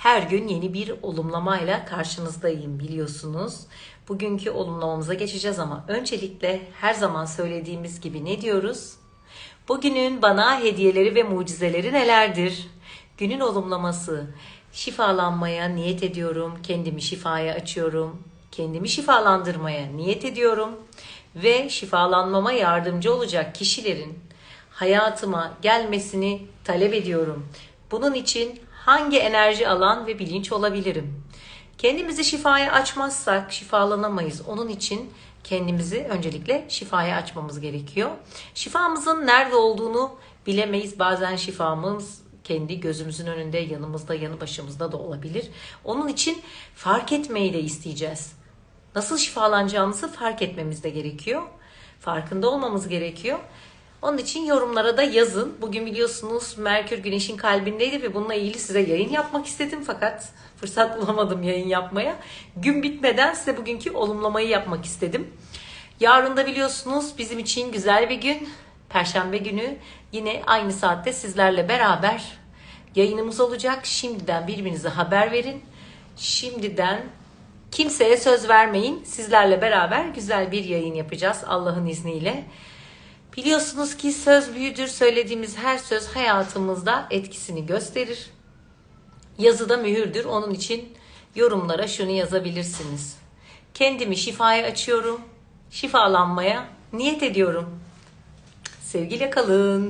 Her gün yeni bir olumlamayla karşınızdayım biliyorsunuz. Bugünkü olumlamamıza geçeceğiz ama öncelikle her zaman söylediğimiz gibi ne diyoruz? Bugünün bana hediyeleri ve mucizeleri nelerdir? Günün olumlaması. Şifalanmaya niyet ediyorum. Kendimi şifaya açıyorum. Kendimi şifalandırmaya niyet ediyorum. Ve şifalanmama yardımcı olacak kişilerin hayatıma gelmesini talep ediyorum. Bunun için hangi enerji alan ve bilinç olabilirim? Kendimizi şifaya açmazsak şifalanamayız. Onun için kendimizi öncelikle şifaya açmamız gerekiyor. Şifamızın nerede olduğunu bilemeyiz. Bazen şifamız kendi gözümüzün önünde, yanımızda, yanı başımızda da olabilir. Onun için fark etmeyi de isteyeceğiz. Nasıl şifalanacağımızı fark etmemiz de gerekiyor. Farkında olmamız gerekiyor. Onun için yorumlara da yazın. Bugün biliyorsunuz Merkür Güneş'in kalbindeydi ve bununla ilgili size yayın yapmak istedim fakat fırsat bulamadım yayın yapmaya. Gün bitmeden size bugünkü olumlamayı yapmak istedim. Yarın da biliyorsunuz bizim için güzel bir gün. Perşembe günü yine aynı saatte sizlerle beraber yayınımız olacak. Şimdiden birbirinize haber verin. Şimdiden kimseye söz vermeyin. Sizlerle beraber güzel bir yayın yapacağız Allah'ın izniyle. Biliyorsunuz ki söz büyüdür. Söylediğimiz her söz hayatımızda etkisini gösterir. Yazıda mühürdür. Onun için yorumlara şunu yazabilirsiniz. Kendimi şifaya açıyorum. Şifalanmaya niyet ediyorum. Sevgiyle kalın.